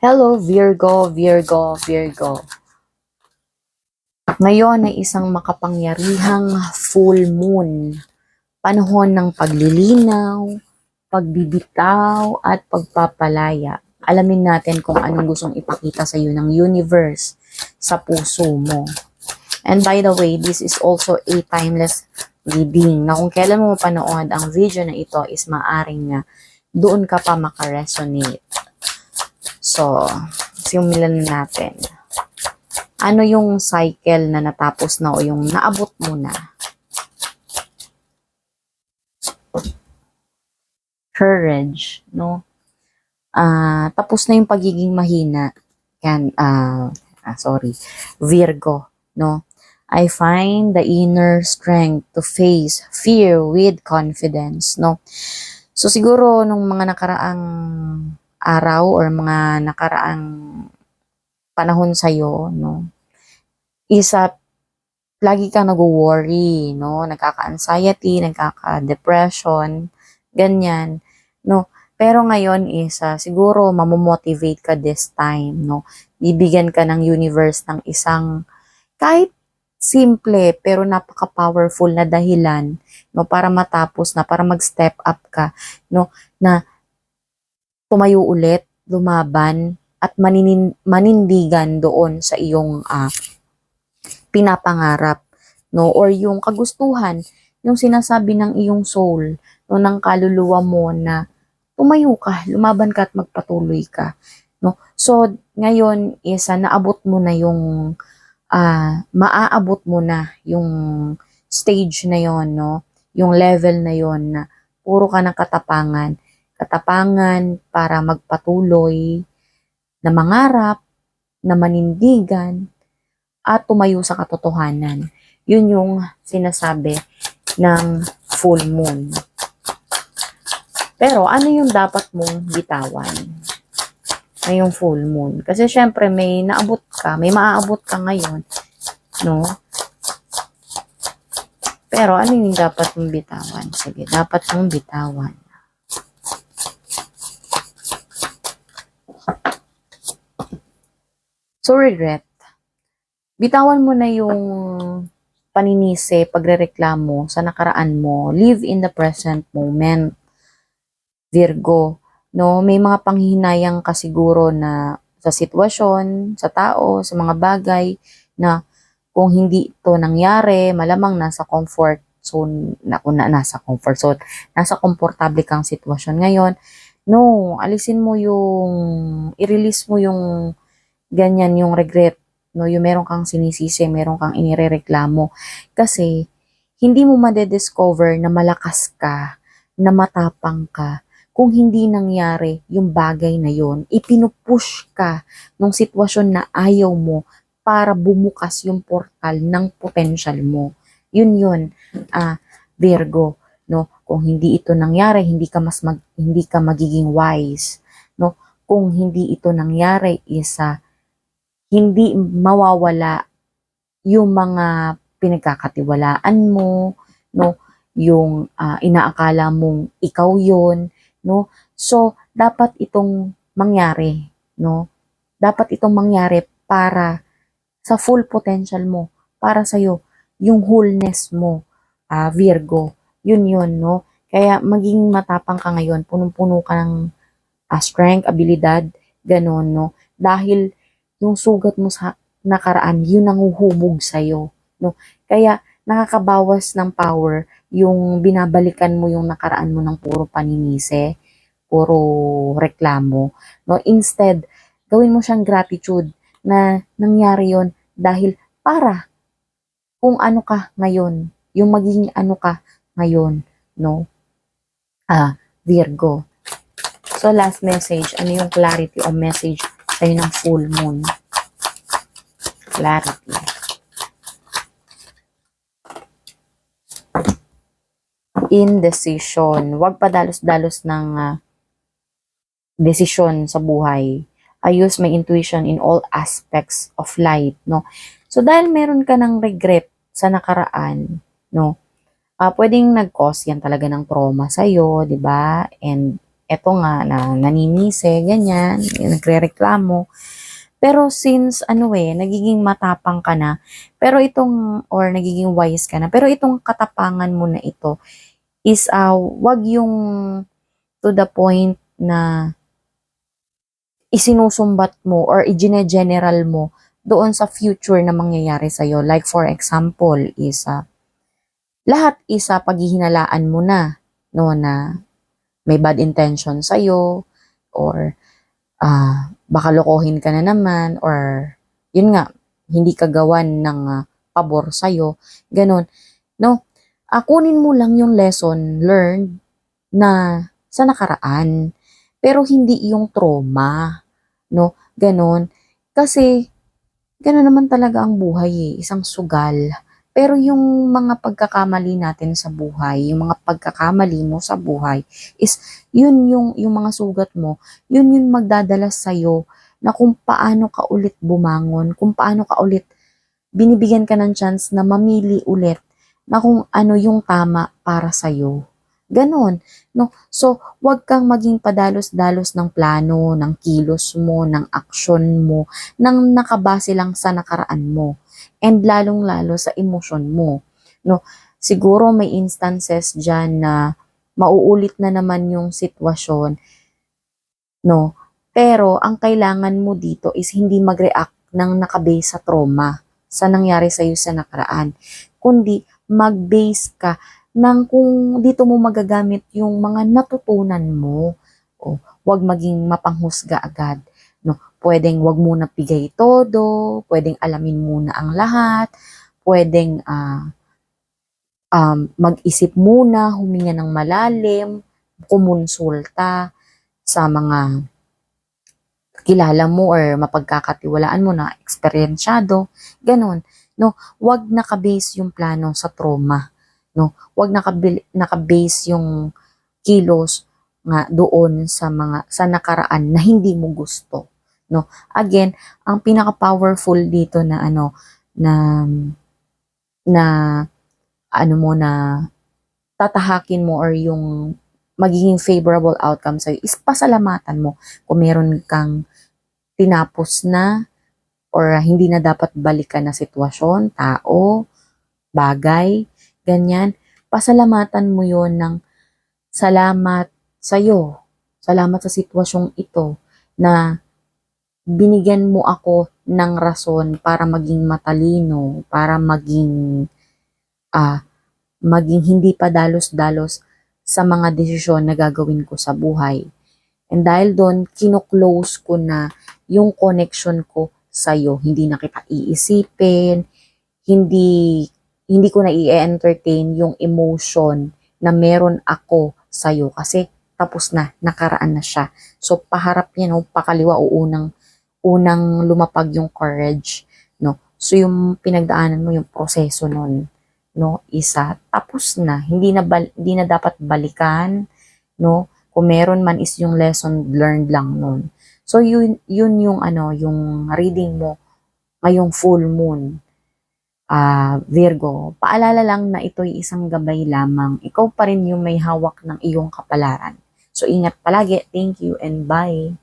Hello Virgo, Virgo, Virgo. Ngayon ay isang makapangyarihang full moon. Panahon ng paglilinaw, pagbibitaw, at pagpapalaya. Alamin natin kung anong gustong ipakita sa iyo ng universe sa puso mo. And by the way, this is also a timeless reading na kung kailan mo mapanood ang video na ito is maaring nga doon ka pa makaresonate. So, simulan natin. Ano yung cycle na natapos na o yung naabot mo na? Courage, no? Ah, tapos na yung pagiging mahina. Yan, ah, ah, sorry. Virgo, no? I find the inner strength to face fear with confidence, no? So siguro nung mga nakaraang araw or mga nakaraang panahon sa'yo, no? Isa, lagi kang nag-worry, no? Nagkaka-anxiety, nagkaka-depression, ganyan, no? Pero ngayon isa, siguro mamomotivate ka this time, no? Bibigyan ka ng universe ng isang kahit simple pero napaka-powerful na dahilan no para matapos na para mag-step up ka no na tumayo ulit, lumaban at maninin, manindigan doon sa iyong ah, pinapangarap no? Or yung kagustuhan yung sinasabi ng iyong soul no? Ng kaluluwa mo na tumayo ka, lumaban ka at magpatuloy ka no? So ngayon isa naabot mo na yung ah maaabot mo na yung stage na yon no? Yung level na yon na puro ka ng katapangan katapangan para magpatuloy na mangarap na manindigan at tumayo sa katotohanan yun yung sinasabi ng full moon pero ano yung dapat mong bitawan ngayong full moon. Kasi syempre may naabot ka, may maaabot ka ngayon, no? Pero ano yung dapat mong bitawan? Sige, dapat mong bitawan. So, regret. Bitawan mo na yung paninisi, pagrereklamo sa nakaraan mo. Live in the present moment. Virgo no may mga panghihinayang ka siguro na sa sitwasyon, sa tao, sa mga bagay na kung hindi ito nangyari, malamang nasa comfort zone, na, na nasa comfort zone, nasa komportable kang sitwasyon ngayon. No, alisin mo yung, i-release mo yung ganyan, yung regret, no, yung meron kang sinisisi, meron kang inirereklamo. Kasi, hindi mo madediscover na malakas ka, na matapang ka, kung hindi nangyari yung bagay na yon, ipinupush ka ng sitwasyon na ayaw mo para bumukas yung portal ng potential mo. Yun yun, ah, Virgo, no? Kung hindi ito nangyari, hindi ka mas mag, hindi ka magiging wise, no? Kung hindi ito nangyari, isa hindi mawawala yung mga pinagkakatiwalaan mo, no? Yung ah, inaakala mong ikaw yun, no? So, dapat itong mangyari, no? Dapat itong mangyari para sa full potential mo, para sa iyo yung wholeness mo, ah, Virgo. Yun yun, no? Kaya maging matapang ka ngayon, punong-puno ka ng ah, strength, abilidad, ganon, no? Dahil yung sugat mo sa nakaraan, yun ang huhubog sa'yo, no? Kaya nakakabawas ng power yung binabalikan mo yung nakaraan mo ng puro paninisi, puro reklamo, no? Instead, gawin mo siyang gratitude na nangyari yon dahil para kung ano ka ngayon, yung magiging ano ka ngayon, no? Ah, Virgo. So, last message, ano yung clarity o message sa'yo ng full moon? Clarity. indecision. Huwag padalos-dalos ng ah, desisyon sa buhay. I use my intuition in all aspects of life, no? So, dahil meron ka ng regret sa nakaraan, no? ah pwedeng nag-cause yan talaga ng trauma sa'yo, di ba? And eto nga, na naninise, ganyan, nagre-reklamo. Pero since, ano eh, nagiging matapang ka na, pero itong, or nagiging wise ka na, pero itong katapangan mo na ito is, uh, wag yung to the point na isinusumbat mo or i-general mo doon sa future na mangyayari sa'yo. Like for example, is uh, lahat isa paghihinalaan mo na, no, na may bad intention sa'yo, or ah baka lokohin ka na naman, or yun nga, hindi ka gawan ng ah, pabor sa'yo, ganun. No, Ah, kunin mo lang yung lesson learned na sa nakaraan, pero hindi yung trauma, no, ganun. Kasi, ganun naman talaga ang buhay eh, isang sugal. Pero yung mga pagkakamali natin sa buhay, yung mga pagkakamali mo sa buhay, is yun yung, yung mga sugat mo, yun yung magdadala sa'yo na kung paano ka ulit bumangon, kung paano ka ulit binibigyan ka ng chance na mamili ulit na kung ano yung tama para sa'yo. Ganon. No? So, wag kang maging padalos-dalos ng plano, ng kilos mo, ng aksyon mo, nang nakabase lang sa nakaraan mo. And lalong-lalo sa emosyon mo. No? Siguro may instances dyan na mauulit na naman yung sitwasyon. No? Pero, ang kailangan mo dito is hindi mag-react ng nakabase sa trauma sa nangyari sa'yo sa nakaraan. Kundi, mag-base ka ng kung dito mo magagamit yung mga natutunan mo. O, wag maging mapanghusga agad. No, pwedeng wag muna bigay todo, pwedeng alamin muna ang lahat, pwedeng ah, um, mag-isip muna, huminga ng malalim, kumonsulta sa mga kilala mo or mapagkakatiwalaan mo na eksperyensyado, ganun. No, wag naka-base yung plano sa trauma. No, wag naka- naka-base yung kilos nga doon sa mga sa nakaraan na hindi mo gusto. No, again, ang pinaka-powerful dito na ano na na ano mo na tatahakin mo or yung magiging favorable outcome sa'yo is pasalamatan mo kung meron kang tinapos na or hindi na dapat balikan na sitwasyon, tao, bagay, ganyan. Pasalamatan mo yon ng salamat sa'yo. Salamat sa sitwasyong ito na binigyan mo ako ng rason para maging matalino, para maging ah maging hindi pa dalos-dalos sa mga desisyon na gagawin ko sa buhay. And dahil doon, kino-close ko na yung connection ko sa'yo. Hindi na kita iisipin, hindi, hindi ko na i-entertain yung emotion na meron ako sa'yo kasi tapos na, nakaraan na siya. So, paharap niya, no, pakaliwa o unang, unang lumapag yung courage, no. So, yung pinagdaanan mo, yung proseso nun, no, isa, tapos na. Hindi na, bal- hindi na dapat balikan, no. Kung meron man is yung lesson learned lang nun. So, yun, yun yung, ano, yung reading mo ngayong full moon. Ah, Virgo, paalala lang na ito'y isang gabay lamang. Ikaw pa rin yung may hawak ng iyong kapalaran. So, ingat palagi. Thank you and bye.